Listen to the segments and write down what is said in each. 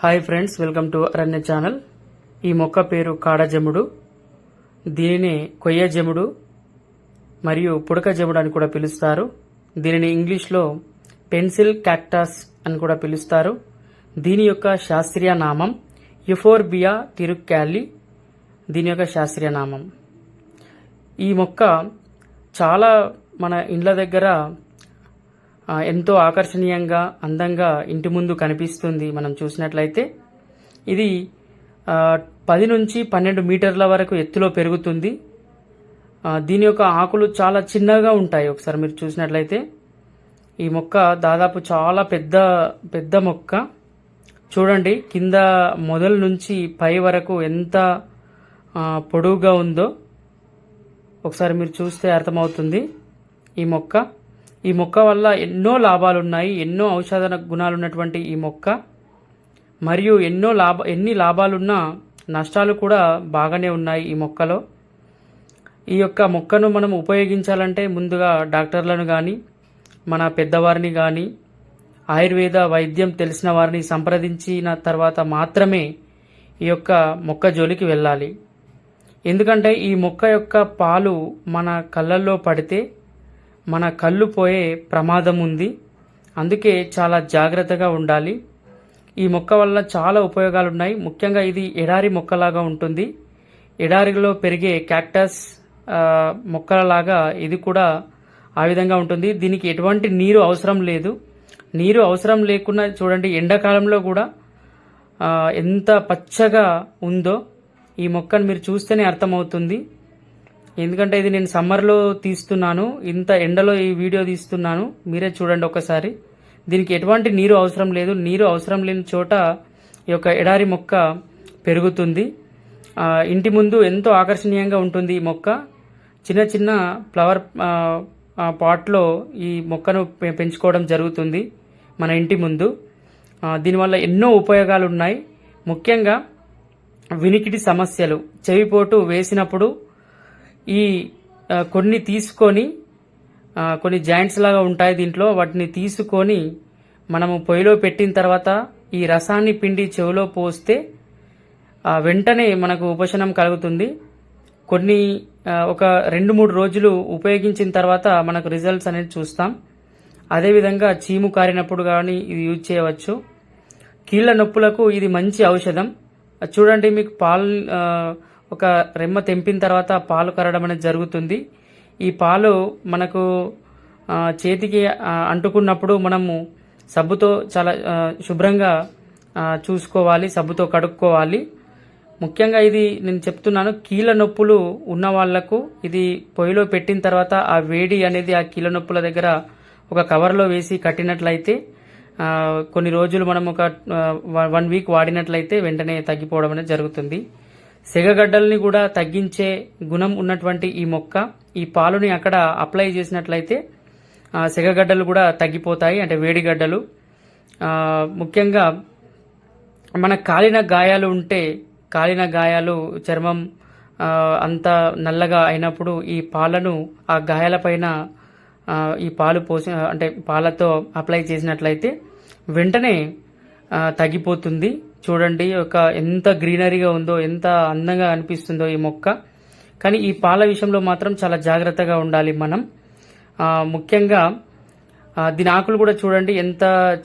Hi friends welcome to Aranya channel ఈ మొక్క పేరు కాడజముడు దీనిని కొయ్య జముడు మరియు పుడక జముడు అని కూడా పిలుస్తారు. దీనిని ఇంగ్లీష్లో పెన్సిల్ క్యాక్టాస్ అని కూడా పిలుస్తారు. దీని యొక్క శాస్త్రీయ నామం యుఫోర్బియా తిరుక్యాలి దీని యొక్క శాస్త్రీయ నామం. ఈ మొక్క చాలా మన ఇండ్ల దగ్గర ఎంతో ఆకర్షణీయంగా అందంగా ఇంటి ముందు కనిపిస్తుంది మనం చూసినట్లయితే. ఇది పది నుంచి పన్నెండు మీటర్ల వరకు ఎత్తులో పెరుగుతుంది. దీని యొక్క ఆకులు చాలా చిన్నగా ఉంటాయి ఒకసారి మీరు చూసినట్లయితే. ఈ మొక్క దాదాపు చాలా పెద్ద పెద్ద మొక్క. చూడండి కింద మొదల నుంచి పై వరకు ఎంత పొడవుగా ఉందో. ఒకసారి మీరు చూస్తే అర్థమవుతుంది ఈ మొక్క. ఈ మొక్క వల్ల ఎన్నో లాభాలు ఉన్నాయి ఎన్నో ఔషధ గుణాలు ఉన్నటువంటి ఈ మొక్క. మరియు ఎన్నో లాభ ఎన్ని లాభాలున్నా నష్టాలు కూడా బాగానే ఉన్నాయి ఈ మొక్కలో. ఈ యొక్క మొక్కను మనం ఉపయోగించాలంటే ముందుగా డాక్టర్లను కానీ మన పెద్దవారిని కానీ ఆయుర్వేద వైద్యం తెలిసిన వారిని సంప్రదించిన తర్వాత మాత్రమే ఈ యొక్క మొక్క జోలికి వెళ్ళాలి. ఎందుకంటే ఈ మొక్క యొక్క పాలు మన కళ్ళల్లో పడితే మన కళ్ళు పోయే ప్రమాదం ఉంది అందుకే చాలా జాగ్రత్తగా ఉండాలి. ఈ మొక్క వల్ల చాలా ఉపయోగాలు ఉన్నాయి ముఖ్యంగా ఇది ఎడారి మొక్కలాగా ఉంటుంది. ఎడారిలో పెరిగే క్యాక్టస్ మొక్కలలాగా ఇది కూడా ఆ విధంగా ఉంటుంది. దీనికి ఎటువంటి నీరు అవసరం లేదు. నీరు అవసరం లేకుండా చూడండి ఎండాకాలంలో కూడా ఎంత పచ్చగా ఉందో ఈ మొక్కను మీరు చూస్తేనే అర్థమవుతుంది. ఎందుకంటే ఇది నేను సమ్మర్లో తీస్తున్నాను. ఇంత ఎండలో ఈ వీడియో తీస్తున్నాను. మీరే చూడండి ఒకసారి. దీనికి ఎటువంటి నీరు అవసరం లేదు. నీరు అవసరం లేని చోట ఈ యొక్క ఎడారి మొక్క పెరుగుతుంది. ఇంటి ముందు ఎంతో ఆకర్షణీయంగా ఉంటుంది ఈ మొక్క. చిన్న చిన్న ఫ్లవర్ పాట్లో ఈ మొక్కను పె- పెంచుకోవడం జరుగుతుంది మన ఇంటి ముందు. దీనివల్ల ఎన్నో ఉపయోగాలు ఉన్నాయి. ముఖ్యంగా వినికిడి సమస్యలు. చెవిపోటు వేసినప్పుడు ఈ కొన్ని తీసుకొని కొన్ని జాయింట్స్ లాగా ఉంటాయి దీంట్లో. వాటిని తీసుకొని మనము పొయ్యిలో పెట్టిన తర్వాత ఈ రసాన్ని పిండి చెవిలో పోస్తే ఆ, వెంటనే మనకు ఉపశమనం కలుగుతుంది. కొన్ని ఒక రెండు మూడు రోజులు ఉపయోగించిన తర్వాత మనకు రిజల్ట్స్ అనేది చూస్తాం. అదేవిధంగా చీము కారినప్పుడు కానీ ఇది యూజ్ చేయవచ్చు. కీళ్ళ నొప్పులకు ఇది మంచి ఔషధం. చూడండి మీకు పాల్ ఒక రెమ్మ తెంపిన తర్వాత పాలు కరగడం అనేది జరుగుతుంది. ఈ పాలు మనకు చేతికి అంటుకున్నప్పుడు మనము సబ్బుతో చాలా శుభ్రంగా చూసుకోవాలి సబ్బుతో కడుక్కోవాలి. ముఖ్యంగా ఇది నేను చెప్తున్నాను కీళ్ళ నొప్పులు ఉన్న వాళ్ళకు ఇది పొయ్యిలో పెట్టిన తర్వాత ఆ వేడి అనేది ఆ కీళ్ళ నొప్పుల దగ్గర ఒక కవర్లో వేసి కట్టినట్లయితే కొన్ని రోజులు మనం ఒక వన్ వీక్ వాడినట్లయితే వెంటనే తగ్గిపోవడం అనేది జరుగుతుంది. సెగగడ్డల్ని కూడా తగ్గించే గుణం ఉన్నటువంటి ఈ మొక్క ఈ పాలుని అక్కడ అప్లై చేసినట్లయితే సెగగడ్డలు కూడా తగ్గిపోతాయి అంటే వేడిగడ్డలు. ముఖ్యంగా మన కాలిన గాయాలు ఉంటే కాలిన గాయాలు చర్మం అంత నల్లగా అయినప్పుడు ఈ పాలను ఆ గాయాలపైన ఈ పాలు పోసి అంటే పాలతో అప్లై చేసినట్లయితే వెంటనే తగ్గిపోతుంది. చూడండి ఒక ఎంత గ్రీనరీగా ఉందో ఎంత అందంగా అనిపిస్తుందో ఈ మొక్క. కానీ ఈ పాల విషయంలో మాత్రం చాలా జాగ్రత్తగా ఉండాలి మనం. ముఖ్యంగా దీని ఆకులు కూడా చూడండి ఎంత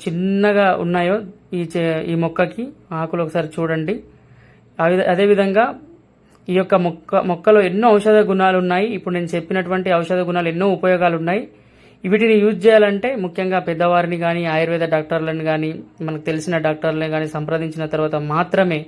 చిన్నగా ఉన్నాయో ఈ చే- ఈ మొక్కకి. ఆకులు ఒకసారి చూడండి. అదేవిధంగా ఈ యొక్క మొక్క మొక్కలో ఎన్నో ఔషధ గుణాలు ఉన్నాయి. ఇప్పుడు నేను చెప్పినటువంటి ఔషధ గుణాలు ఎన్నో ఉపయోగాలు ఉన్నాయి. వీటిని యూజ్ చేయాలంటే ముఖ్యంగా పెద్దవారిని కానీ ఆయుర్వేద డాక్టర్లను కానీ మనకు తెలిసిన డాక్టర్లను కానీ సంప్రదించిన తర్వాత మాత్రమే